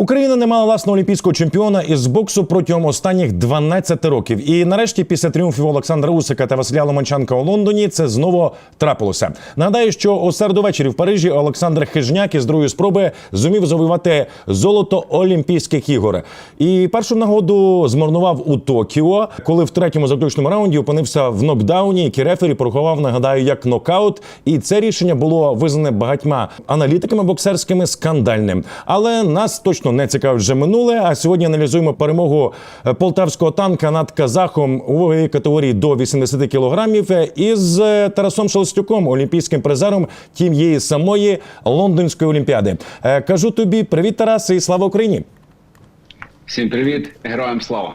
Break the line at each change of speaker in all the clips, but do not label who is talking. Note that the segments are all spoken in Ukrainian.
Україна не мала власного олімпійського чемпіона із боксу протягом останніх 12 років. І нарешті, після тріумфів Олександра Усика та Василя Ломанченка у Лондоні, це знову трапилося. Нагадаю, що у середу ввечері в Парижі Олександр Хижняк із другої спроби зумів завоювати золото Олімпійських ігор. І першу нагоду змарнував у Токіо, коли в третьому заключному раунді опинився в нокдауні, який рефері порахував, нагадаю, як нокаут. І це рішення було визнане багатьма аналітиками боксерськими скандальним. Але нас точно не цікавить вже минуле. А сьогодні аналізуємо перемогу е, полтавського танка над казахом у ваговій категорії до 80 кілограмів е, із е, Тарасом Шелестюком, олімпійським призером тієї самої лондонської олімпіади. Кажу тобі, привіт, Тарас, і слава Україні!
Всім привіт, героям слава!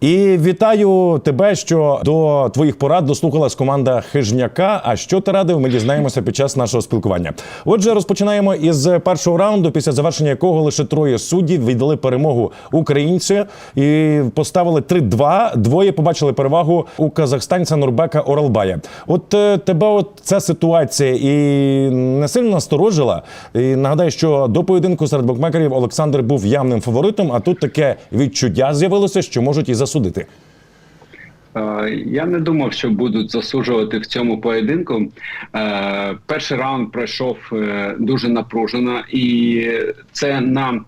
І вітаю тебе, що до твоїх порад дослухалась команда Хижняка. А що ти радив, ми дізнаємося під час нашого спілкування. Отже, розпочинаємо із першого раунду, після завершення якого лише троє суддів віддали перемогу українцю і поставили 3-2. Двоє побачили перевагу у казахстанця Нурбека Оралбая. От е, тебе, от ця ситуація і не сильно насторожила. І нагадаю, що до поєдинку серед букмекерів Олександр був явним фаворитом, а тут таке відчуття з'явилося, що можуть і засудити.
Е, Я не думав, що будуть засуджувати в цьому поєдинку. Е, Перший раунд пройшов е, дуже напружено, і це нам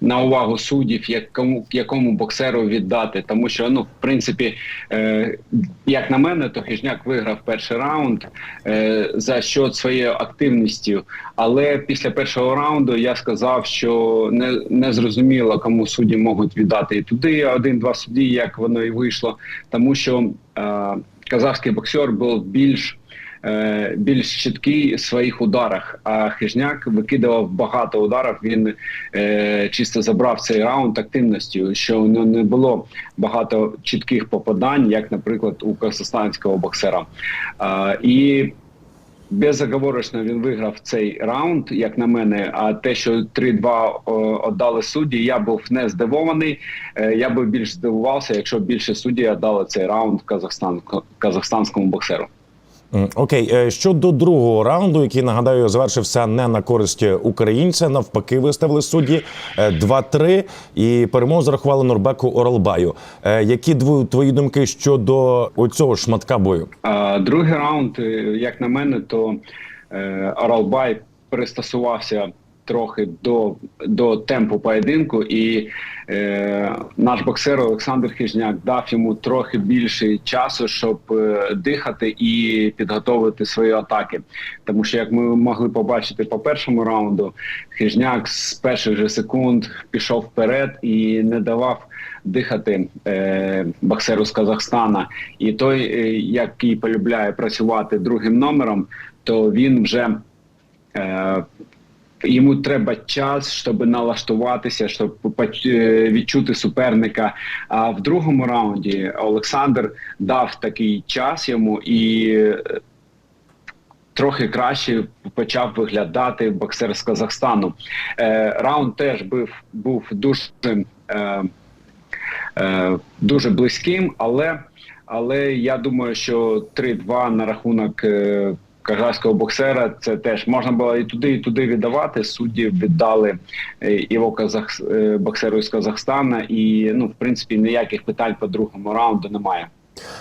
на увагу суддів, якому якому боксеру віддати, тому що ну в принципі, е, як на мене, то хижняк виграв перший раунд е, за счет своєю активністю. Але після першого раунду я сказав, що не, не зрозуміло, кому судді можуть віддати і туди один-два судді, як воно і вийшло, тому що е, казахський боксер був більш е, більш чіткий в своїх ударах. А хижняк викидував багато ударів. Він е, чисто забрав цей раунд активністю, що не, не було багато чітких попадань, як, наприклад, у казахстанського боксера. І Безоговорочно він виграв цей раунд, як на мене. А те, що 3-2 о, віддали судді, я був не здивований. Е, Я би більш здивувався, якщо більше судді віддали цей раунд Казахстан, казахстанському боксеру.
Окей, Е, щодо другого раунду, який нагадаю завершився не на користь українця, навпаки, виставили судді е, 2-3 і перемогу зарахували Норбеку Оралбаю. Е, Які твої думки щодо цього шматка бою?
Другий раунд, е, як на мене, то е, Оралбай пристосувався трохи до, до темпу поєдинку, і е, наш боксер Олександр Хижняк дав йому трохи більше часу, щоб е, дихати і підготовити свої атаки. Тому що, як ми могли побачити по першому раунду, Хижняк з перших же секунд пішов вперед і не давав дихати е, боксеру з Казахстана. І той, е, який полюбляє працювати другим номером, то він вже е, йому треба час, щоб налаштуватися, щоб е, відчути суперника. А в другому раунді Олександр дав такий час йому і. е, Трохи краще почав виглядати боксер з Казахстану. Е, раунд теж був, був дуже е, е, дуже близьким, але, але я думаю, що 3-2 на рахунок е, казахського боксера це теж можна було і туди, і туди віддавати. Судді віддали е, його казах, е, боксеру з Казахстана, і ну, в принципі, ніяких питань по другому раунду немає.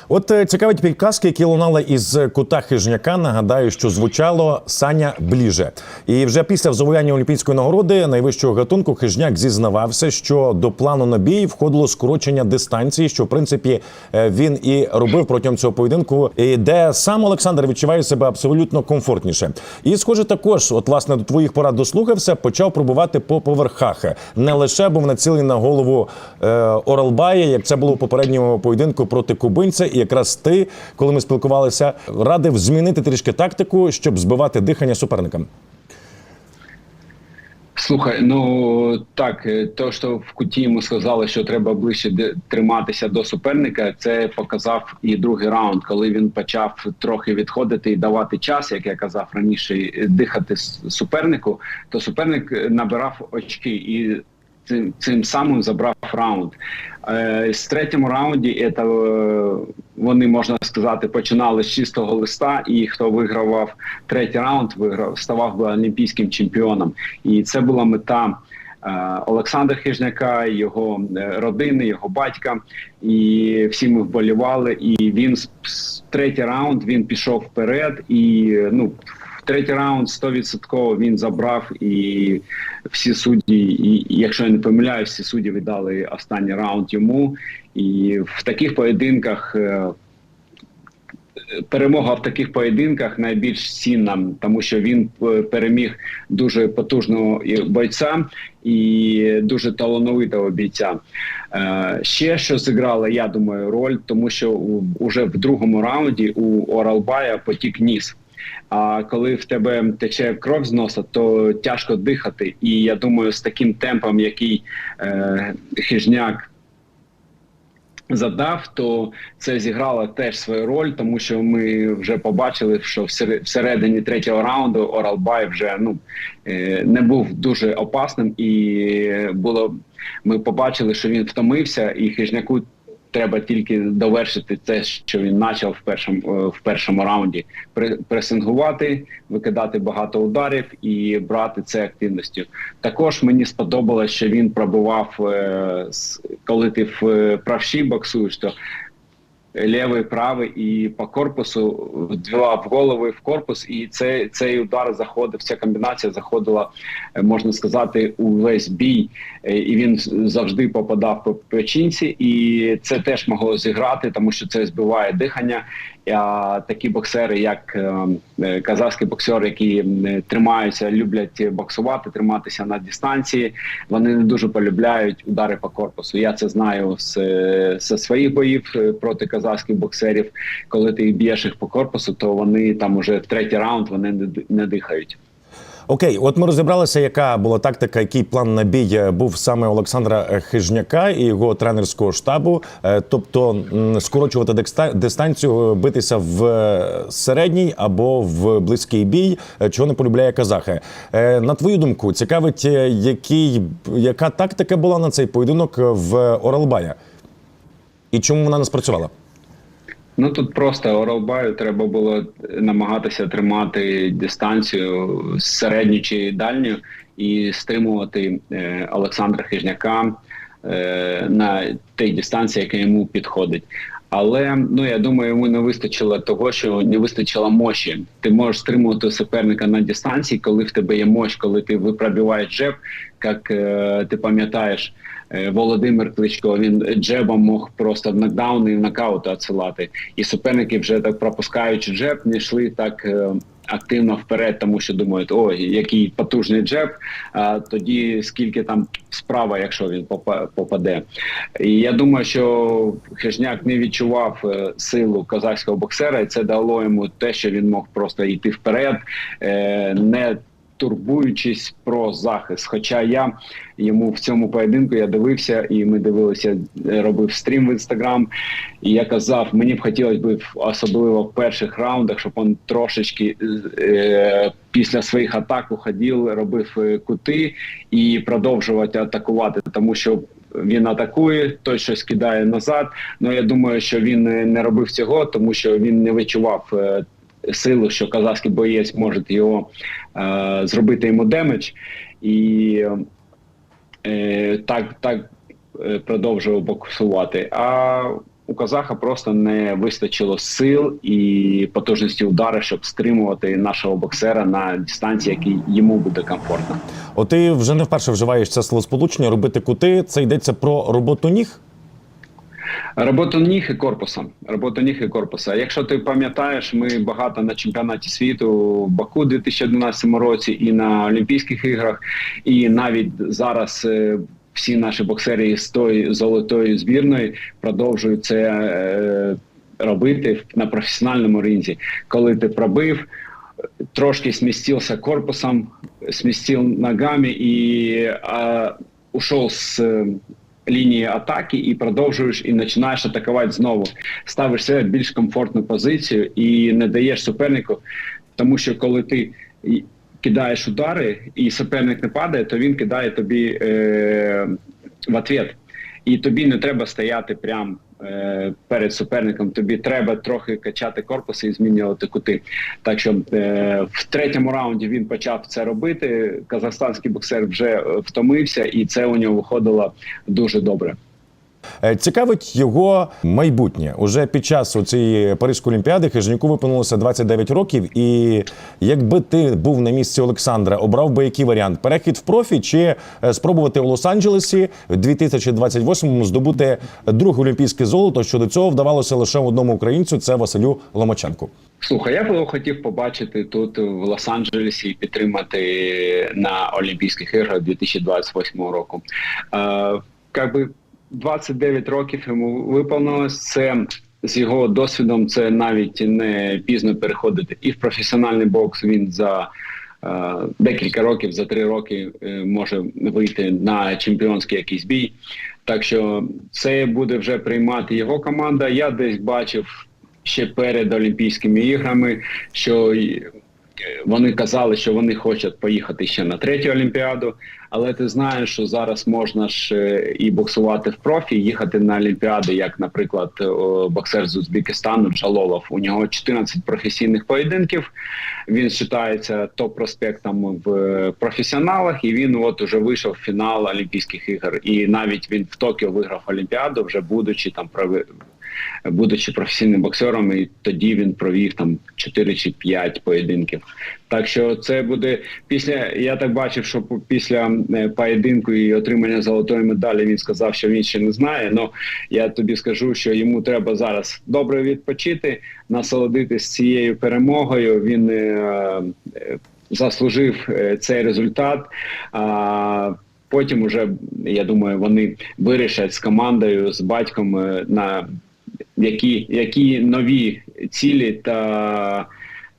От е, цікавить підказки, які лунали із кута хижняка. Нагадаю, що звучало Саня бліже. І вже після завоювання олімпійської нагороди найвищого гатунку хижняк зізнавався, що до плану на бій входило скорочення дистанції, що в принципі е, він і робив протягом цього поєдинку, де сам Олександр відчуває себе абсолютно комфортніше. І схоже, також, от власне до твоїх порад дослухався, почав пробувати по поверхах. Не лише був націлений на голову е, Оралбая, як це було у попередньому поєдинку проти кубинця. І якраз ти, коли ми спілкувалися, радив змінити трішки тактику, щоб збивати дихання суперникам.
Слухай, ну так, е, то що в куті йому сказали, що треба ближче триматися до суперника, це показав і другий раунд, коли він почав трохи відходити і давати час, як я казав раніше, дихати супернику, то суперник е, набирав очки і цим, цим самим забрав раунд. Е, з третьому раунді це, е, вони можна сказати починали з чистого листа, і хто вигравав третій раунд, виграв ставав би олімпійським чемпіоном. І це була мета Олександра Хижняка, його е, родини, його батька. І всі ми вболівали. І він з- третій раунд він пішов вперед. І е, ну в третій раунд 100% він забрав і всі судді, і, якщо я не помиляюсь, всі судді віддали останній раунд йому. І в таких поєдинках. е, Перемога в таких поєдинках найбільш цінна, тому що він е, переміг дуже потужного бойця і дуже талановитого бійця. Е, ще що зіграло, я думаю, роль, тому що уже в другому раунді у Оралбая потік ніс. А коли в тебе тече кров з носа, то тяжко дихати. І я думаю, з таким темпом, який е, хижняк задав, то це зіграло теж свою роль, тому що ми вже побачили, що всередині третього раунду Оралбай вже ну е, не був дуже опасним, і було ми побачили, що він втомився, і хижняку. Треба тільки довершити те, що він почав в першому е, в першому раунді. Пре- пресингувати, викидати багато ударів і брати це активністю. Також мені сподобалося, що він пробував, е, коли ти в е, правші боксуєш, то лівий, правий і по корпусу вдвивав голову і в корпус, і цей, цей удар заходив. Ця комбінація заходила, е, можна сказати, у весь бій, Е, і він завжди попадав по печінці, і це теж могло зіграти, тому що це збиває дихання. А такі боксери, як е, казахські боксери, які тримаються, люблять боксувати, триматися на дистанції, вони не дуже полюбляють удари по корпусу. Я це знаю з, зі своїх боїв проти казахських боксерів. Коли ти б'єш їх по корпусу, то вони там уже в третій раунд вони не, дихають.
Окей, от ми розібралися, яка була тактика, який план на бій е, був саме Олександра е, Хижняка і його тренерського штабу. Е, Тобто скорочувати дистанцію, битися в середній або в близький бій, чого не полюбляє казахи. На твою думку, цікавить, який, яка тактика була на цей поєдинок в Оралбая? І чому вона не спрацювала?
Ну тут просто Оралбаю треба було намагатися тримати дистанцію середню чи дальню і стримувати е, Олександра Хижняка е, на тій дистанції, яка йому підходить. Але ну я думаю, йому не вистачило того, що не вистачило мощі. Ти можеш стримувати суперника на дистанції, коли в тебе є мощь, коли ти випробиваєш джеб, як е, ти пам'ятаєш. Е, Володимир Кличко він джебом мог просто нокдауни і нокаути відсилати. І суперники вже так пропускаючи джеб, не йшли так е, активно вперед, тому що думають, ой, який потужний джеб. А тоді скільки там справа, якщо він попаде. І я думаю, що Хижняк не відчував е, силу казахського боксера, і це дало йому те, що він мог просто йти вперед, не турбуючись про захист. Хоча я йому в цьому поєдинку я дивився, і ми дивилися, робив стрім в інстаграм. І я казав, мені б хотілося б особливо в перших раундах, щоб він трошечки е, після своїх атак уходив, робив е, кути і продовжувати атакувати, тому що. Він атакує, той щось кидає назад. Ну я думаю, що він е, не робив цього, тому що він не відчував е, силу, що казахський боєць може його е, зробити йому демедж, і е, так, так е, продовжував боксувати. А у казаха просто не вистачило сил і потужності удару, щоб стримувати нашого боксера на дистанції, якій йому буде комфортно.
От ти вже не вперше вживаєш це словосполучення, робити кути. Це йдеться про роботу ніг.
Роботу ніг і корпуса. Роботу ніг і корпуса. Якщо ти пам'ятаєш, ми багато на чемпіонаті світу в Баку у 2011 році і на Олімпійських іграх, і навіть зараз. е, Всі наші боксери з тої золотої збірної продовжують це е, робити на професіональному ринзі. Коли ти пробив, трошки сместился корпусом, сместил ногами и а, ушел с э, лінії атаки і продовжуєш і починаєш атакувати знову. Ставиш себе більш комфортну позицію і не даєш супернику, тому що коли ти кидаєш удари і суперник не падає, то він кидає тобі е, в ответ. і тобі не треба стояти прям е, перед суперником. Тобі треба трохи качати корпуси і змінювати кути. Так що е, в третьому раунді він почав це робити. Казахстанський боксер вже втомився, і це у нього виходило дуже добре.
Е, Цікавить його майбутнє. Уже під час цієї Паризької олімпіади Хижняку виповнилося 29 років. І якби ти був на місці Олександра, обрав би який варіант? Перехід в профі чи е, спробувати у Лос-Анджелесі в 2028-му здобути друге олімпійське золото? Що до цього вдавалося лише одному українцю це Василю Ломаченку.
Слухай, я б хотів побачити тут в Лос-Анджелесі і підтримати на Олімпійських іграх 2028 року. Е, как би 29 років йому виповнилось. Це з його досвідом це навіть не пізно переходити і в професіональний бокс. Він за е, декілька років, за три роки е, може вийти на чемпіонський якийсь бій. Так що це буде вже приймати його команда. Я десь бачив ще перед Олімпійськими іграми, що вони казали, що вони хочуть поїхати ще на третю олімпіаду. Але ти знаєш, що зараз можна ж е, і боксувати в профі, їхати на олімпіади, як, наприклад, боксер з Узбекистану Джалолов. У нього 14 професійних поєдинків. Він вважається топ-проспектом в е, професіоналах, і він от уже вийшов в фінал Олімпійських ігор. І навіть він в Токіо виграв Олімпіаду, вже будучи там будучи професійним боксером, і тоді він провів там 4 чи 5 поєдинків. Так що це буде після. Я так бачив, що після е, поєдинку і отримання золотої медалі він сказав, що він ще не знає. Ну я тобі скажу, що йому треба зараз добре відпочити, насолодитись цією перемогою. Він е, е, заслужив е, цей результат. А, Потім уже я думаю, вони вирішать з командою, з батьком на які, які нові цілі та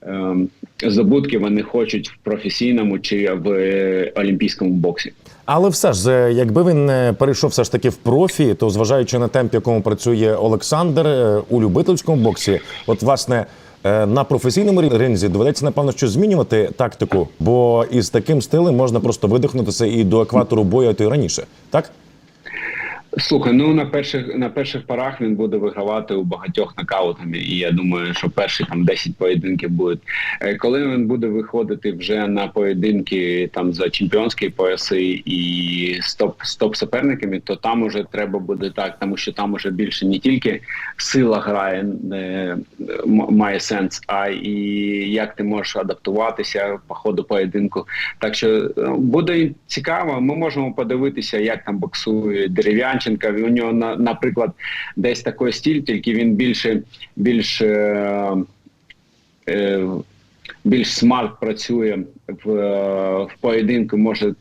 ем, здобутки вони хочуть в професійному чи в е, олімпійському боксі.
Але все ж, е, якби він е, перейшов все ж таки в профі, то зважаючи на темп, якому працює Олександр е, у любительському боксі, от власне. е, На професійному ринзі доведеться напевно що змінювати тактику, бо із таким стилем можна просто видихнутися і до екватору бою, то й раніше, так?
Слухай, ну на перших на перших порах він буде вигравати у багатьох нокаутами, і я думаю, що перші там 10 поєдинків будуть. Е, Коли він буде виходити вже на поєдинки там за чемпіонські пояси і стоп стоп суперниками, то там уже треба буде так, тому що там уже більше не тільки сила грає е, м- має сенс, а і як ти можеш адаптуватися по ходу поєдинку. Так що е, буде цікаво. Ми можемо подивитися, як там боксує дерев'янченка. У нього на- наприклад, десь такий стиль, тільки він більше більш. Е, е, більш смарт працює в, е, в поєдинку, може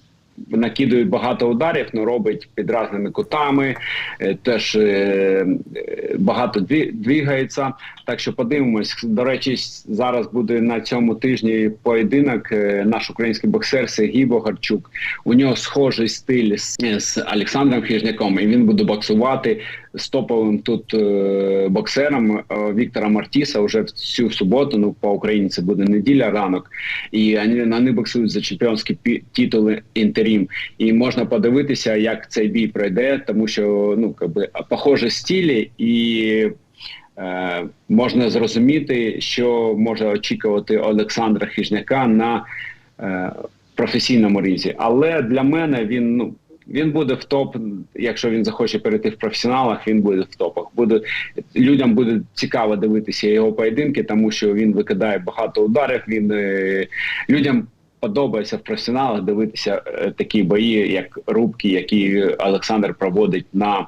накидує багато ударів, але робить під різними кутами, е, теж е, багато дві- двігається. Так що подивимось. До речі, зараз буде на цьому тижні поєдинок. е, Наш український боксер Сергій Богарчук. У нього схожий стиль з Олександром Хижняком, і він буде боксувати з топовим тут е, боксером е, Віктора Мартіса вже в цю суботу. Ну по Україні це буде неділя ранок, і вони, вони боксують за чемпіонські пі- титули інтерім. І можна подивитися, як цей бій пройде, тому що ну якби похожі стилі і. Е, можна зрозуміти, що може очікувати Олександра Хижняка на професійному різі. Але для мене він ну він буде в топ. Якщо він захоче перейти в професіоналах, він буде в топах. Буде людям буде цікаво дивитися його поєдинки, тому що він викидає багато ударів. Він е, людям. Подобається в професіоналах дивитися е, такі бої, як рубки, які Олександр проводить на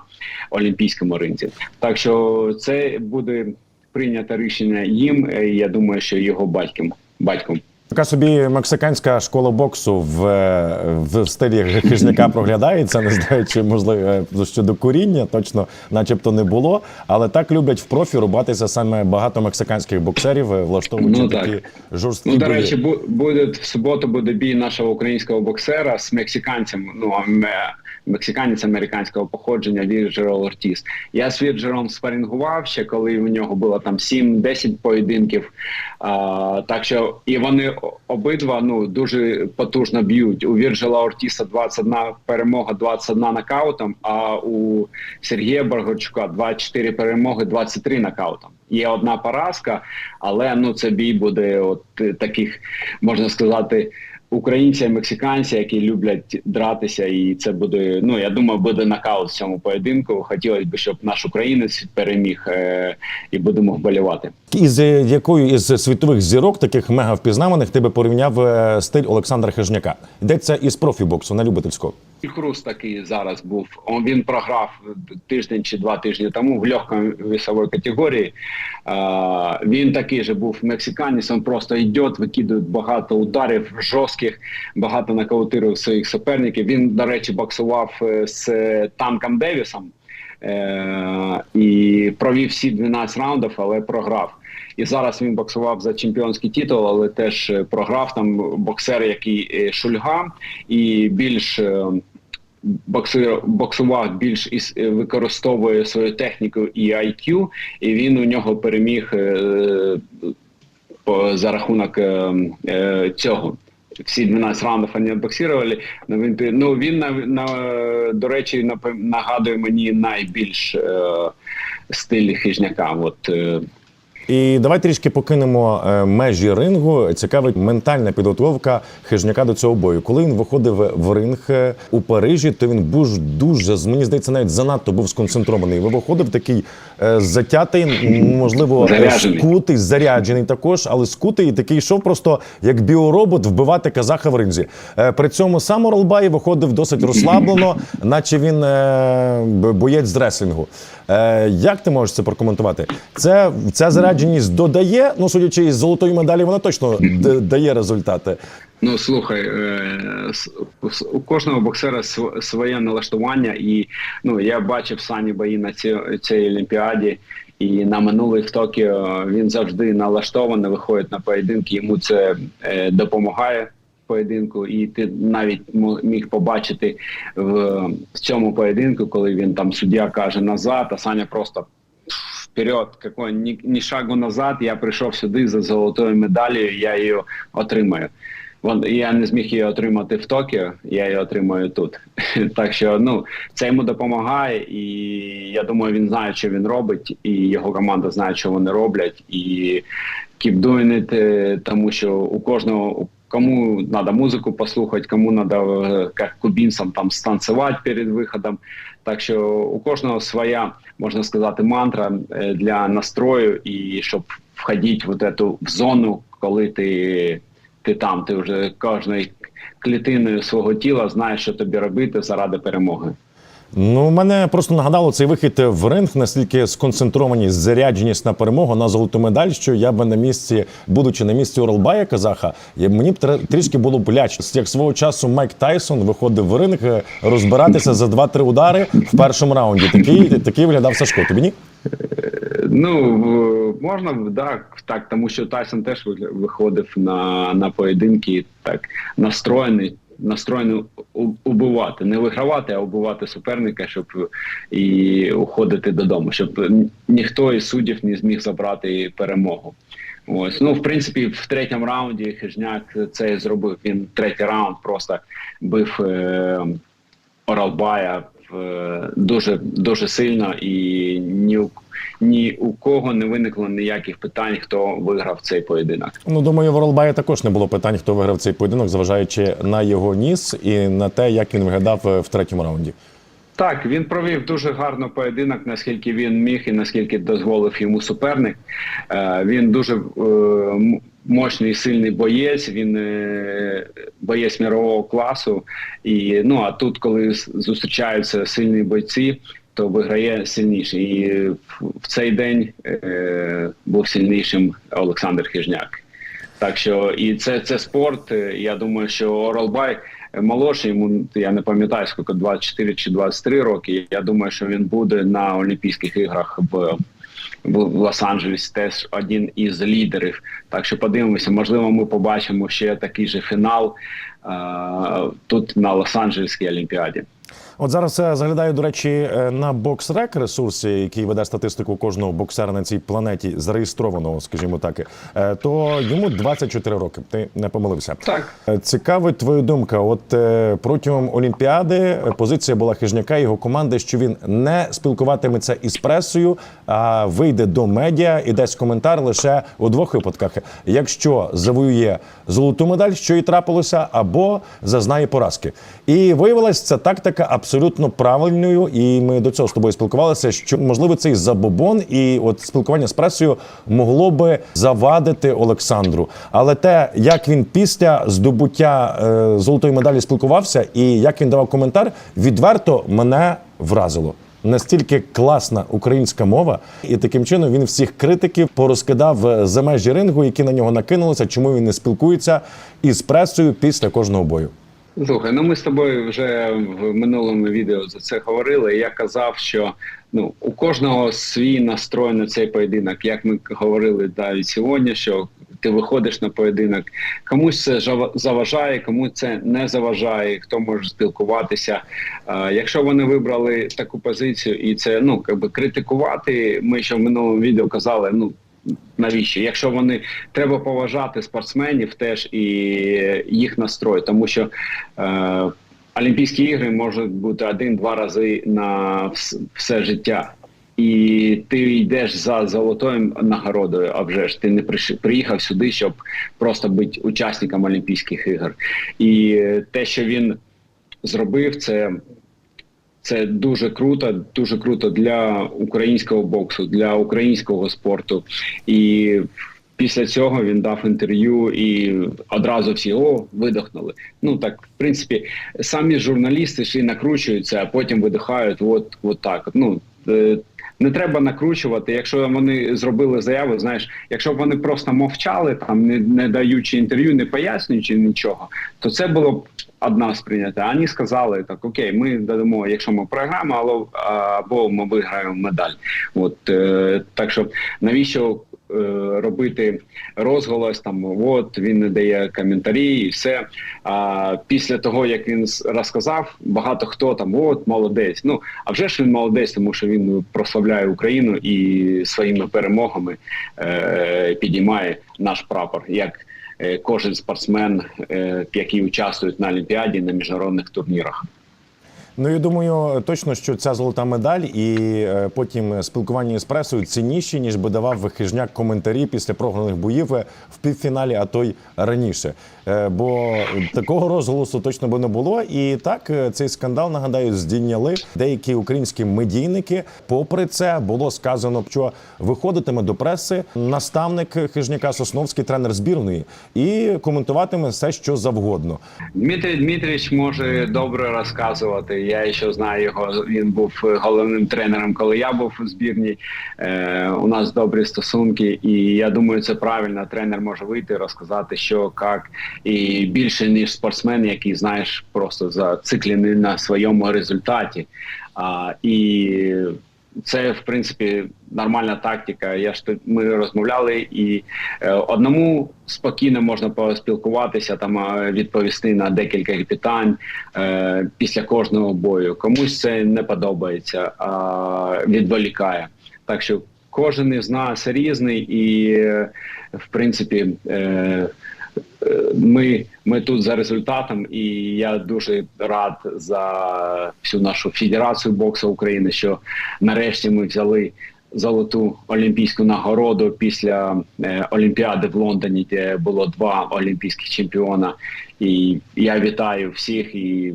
олімпійському ринзі. Так що це буде прийнято рішення їм. е, Я думаю, що його батьком батьком.
Така собі мексиканська школа боксу в, е, в стилі хижняка проглядається. Не знаю, чи можливо е, щодо коріння, точно, начебто, не було. Але так люблять в профі рубатися саме багато мексиканських боксерів, е, влаштовуючи
Ну, так.
такі жорсткі
Ну, до
бої.
речі, бу- буде в суботу буде бій нашого українського боксера з мексиканцем. Ну а мексиканець американського походження Вірджерол Ортіс. Я з Вірджером спарінгував ще, коли у нього було там 7-10 поєдинків. А, так що і вони обидва ну дуже потужно б'ють. У Вірджила Ортіса 21 перемога, 21 нокаутом, а у Сергія Баргорчука 24 перемоги, 23 нокаутом. Є одна поразка, але ну це бій буде от е, таких, можна сказати, українці, мексиканці, які люблять дратися, і це буде. Ну я думаю, буде нокаут в цьому поєдинку. Хотілося б, щоб наш українець переміг е, і будемо вболівати.
Із якою із світових зірок, таких мега впізнаваних, ти би порівняв е, стиль Олександра Хижняка? Йдеться із профібоксу, на любительського.
І Хруст такий зараз був. Він програв тиждень чи два тижні тому в легкій весовій категорії. Він такий же був мексиканець. Він просто йде, викидує багато ударів жорстких, багато нокаутирує своїх суперників. Він, до речі, боксував е, з танком Девісом. Е, і провів всі 12 раундів, але програв. І зараз він боксував за чемпіонський титул, але теж е, програв там боксер, який Шульга, і більш боксував більш із е, використовує свою техніку і IQ, і він у нього переміг е, по, за рахунок е, цього. Всі 12 раундів вони боксували. Ну він ну він на, на до речі, нагадує мені найбільш е, стиль хижняка. От е,
І давай трішки покинемо е, межі рингу. Цікавить ментальна підготовка хижняка до цього бою. Коли він виходив в ринг е, у Парижі, то він був дуже, мені здається, навіть занадто був сконцентрований. Ви виходив такий е, затятий, можливо,
Заряджений.
скутий, заряджений також, але скутий і такий йшов просто як біоробот вбивати казаха в ринзі. При цьому сам Оралбай виходив досить розслаблено, наче він боєць з реслінгу. Як ти можеш це прокоментувати? Це ця зарядженість додає, ну судячи із золотої медалі, вона точно дає результати.
Ну слухай, е, у кожного боксера своє налаштування, і ну я бачив Сані бої на ці, цій олімпіаді. І на минулих Токіо він завжди налаштований, виходить на поєдинки. Йому це е, допомагає в поєдинку, і ти навіть міг побачити в, в цьому поєдинку, коли він там суддя каже назад, а Саня просто вперед, какой ні, ні шагу назад. Я прийшов сюди за золотою медаллю, я її отримаю. Вон я не зміг її отримати в Токіо, я її отримаю тут. так що ну це йому допомагає, і я думаю, він знає, що він робить, і його команда знає, що вони роблять. І keep doing it, е, тому що у кожного кому треба музику послухати, кому треба як кубінцям там станцювати перед виходом. Так що у кожного своя, можна сказати, мантра е, для настрою, і щоб входити в эту в зону, коли ти, ти там, ти вже кожною клітиною свого тіла знаєш, що тобі робити заради перемоги.
Ну, мене просто нагадало цей вихід в ринг, наскільки сконцентрованість, зарядженість на перемогу на золоту медаль, що я би на місці, будучи на місці Оралбая Казаха, мені б трішки було боляче. Як свого часу Майк Тайсон виходив в ринг е, розбиратися за 2-3 удари в першому раунді. Такий, такий виглядав Сашко. Тобі ні?
Ну можна так, так, тому що Тайсон теж виходив на, на поєдинки так настроєний. Настроєний убивати, не вигравати, а убивати суперника, щоб і уходити додому, щоб ніхто із суддів не зміг забрати перемогу. Ось ну в принципі, в третьому раунді Хижняк це зробив. Він третій раунд просто бив е, Оралбая е, дуже дуже сильно, і ні ні у кого не виникло ніяких питань, хто виграв цей поєдинок.
Ну, думаю, в Оралбая також не було питань, хто виграв цей поєдинок, зважаючи на його ніс і на те, як він виглядав е, в третьому раунді.
Так, він провів дуже гарно поєдинок, наскільки він міг і наскільки дозволив йому суперник. Е, він дуже е, мощний, сильний боєць. Він боєць мірового класу. І ну а тут, коли зустрічаються сильні бойці, то виграє сильніший. І в, цей день е, був сильнішим Олександр Хижняк. Так що і це, це спорт. е, Я думаю, що Оралбай молодший, йому я не пам'ятаю, скільки 24 чи 23 роки. Я думаю, що він буде на Олімпійських іграх в. В Лос-Анджелесі теж один із лідерів. Так що подивимося, можливо, ми побачимо ще такий же фінал е- тут на Лос-Анджелеській Олімпіаді.
От зараз е, заглядаю, до речі, е, на BoxRec ресурсі, який веде статистику кожного боксера на цій планеті, зареєстрованого, скажімо так, е, то йому 24 роки. Ти не помилився.
Так.
Е, Цікавить твоя думка. От протягом Олімпіади позиція була хижняка його команди, що він не спілкуватиметься із пресою, а вийде до медіа і дасть коментар лише у двох випадках: якщо завоює золоту медаль, що і трапилося, або зазнає поразки. І виявилась ця тактика абсолютно правильною. І ми до цього з тобою спілкувалися. Що можливо цей забобон і от спілкування з пресою могло би завадити Олександру. Але те, як він після здобуття е, золотої медалі спілкувався, і як він давав коментар, відверто мене вразило. Настільки класна українська мова, і таким чином він всіх критиків порозкидав е, за межі рингу, які на нього накинулися, чому він не спілкується із пресою після кожного бою.
Слухай, ну ми з тобою вже в минулому відео за це говорили. Я казав, що ну у кожного свій настрой на цей поєдинок. Як ми говорили навіть сьогодні, що ти виходиш на поєдинок, комусь це заважає, комусь це не заважає, хто може спілкуватися. А, якщо вони вибрали таку позицію, і це ну якби критикувати, ми ще в минулому відео казали, ну. Навіщо? Якщо вони треба поважати спортсменів, теж і їх настрой, тому що е, Олімпійські ігри можуть бути один-два рази на вс- все життя. І ти йдеш за золотою нагородою, а вже ж ти не приїхав сюди, щоб просто бути учасником Олімпійських ігор. І те, що він зробив, це це дуже круто, дуже круто для українського боксу, для українського спорту. І після цього він дав інтерв'ю, і одразу всі о видохнули. Ну так, в принципі, самі журналісти і накручуються, а потім видихають. От, от так. Ну е, не треба накручувати. Якщо вони зробили заяву, знаєш, якщо б вони просто мовчали, там не, не даючи інтерв'ю, не пояснюючи нічого, то це було б одна сприйняття. Ані сказали так: окей, ми додамо, якщо ми програма, але або ми виграємо медаль. От е, так що навіщо? Е, Робити розголос там, от він не дає коментарі, і все. А після того, як він розказав, багато хто там от молодець. Ну а вже ж він молодець, тому що він прославляє Україну і своїми перемогами е, підіймає наш прапор, як е, кожен спортсмен, е, який участвує на Олімпіаді на міжнародних турнірах.
Ну я думаю, точно, що ця золота медаль і е, потім спілкування з пресою цінніші, ніж би давав вихижняк коментарі після програних боїв е, в півфіналі, а то й раніше. Е, Бо такого розголосу точно би не було. І так е, цей скандал нагадаю здійняли деякі українські медійники. Попри це було сказано, що виходитиме до преси наставник хижняка Сосновський, тренер збірної, і коментуватиме все, що завгодно.
Дмитрий Дмитрич може добре розказувати. Я ще знаю його. Він був головним тренером, коли я був у збірні. Е, у нас добрі стосунки, і я думаю, це правильно. Тренер може вийти, розказати, що як, і більше ніж спортсмен, який знаєш, просто зациклений на своєму результаті. А, і це в принципі нормальна тактика. Я ж ми розмовляли, і е, одному спокійно можна поспілкуватися, там відповісти на декілька питань е, після кожного бою. Комусь це не подобається, а відволікає. Так що кожен із нас різний, і в принципі. Е, ми, ми тут за результатом, і я дуже рад за всю нашу федерацію боксу України, що нарешті ми взяли золоту олімпійську нагороду після е, Олімпіади в Лондоні, де було два олімпійських чемпіона. І я вітаю всіх. І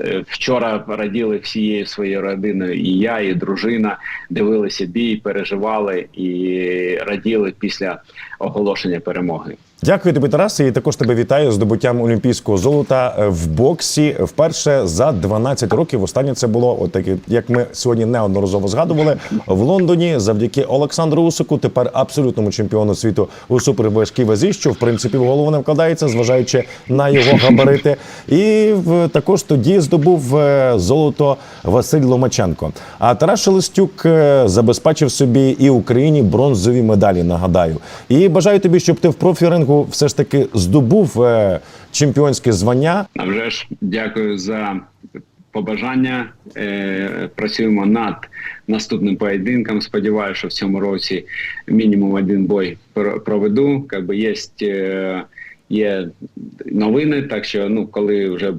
е, вчора раділи всією своєю родиною, і я, і дружина дивилися бій, переживали і раділи після оголошення перемоги.
Дякую тобі, Тарас, і також тебе вітаю з здобуттям олімпійського золота е, в боксі вперше за 12 років. Останнє це було, от як ми сьогодні неодноразово згадували в Лондоні. Завдяки Олександру Усику, тепер абсолютному чемпіону світу у суперважкій вазі, що в принципі в голову не вкладається, зважаючи на його габарити. І також тоді здобув е, золото Василь Ломаченко. А Тарас Шелестюк е, забезпечив собі і Україні бронзові медалі. Нагадаю, і бажаю тобі, щоб ти в профірингу все ж таки здобув е, чемпіонське звання.
А вже ж дякую за побажання. Е, працюємо над наступним поєдинком. Сподіваюся, що в цьому році мінімум один бой проведу. Якби є, е, є новини, так що ну коли вже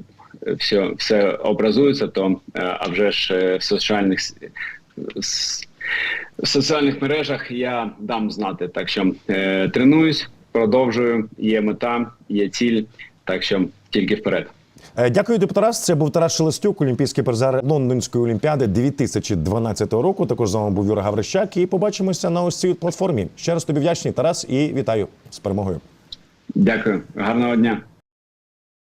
все, все образується, то а вже ж в соціальних в соціальних мережах я дам знати. Так що е, тренуюсь, продовжую. Є мета, є ціль. Так що тільки вперед.
Е, Дякую, Тарас. Це був Тарас Шелестюк, олімпійський призер Лондонської олімпіади 2012 року. Також з вами був Юра Гаврищак. І побачимося на ось цій платформі. Ще раз тобі вдячний, Тарас, і вітаю з перемогою.
Дякую, гарного дня.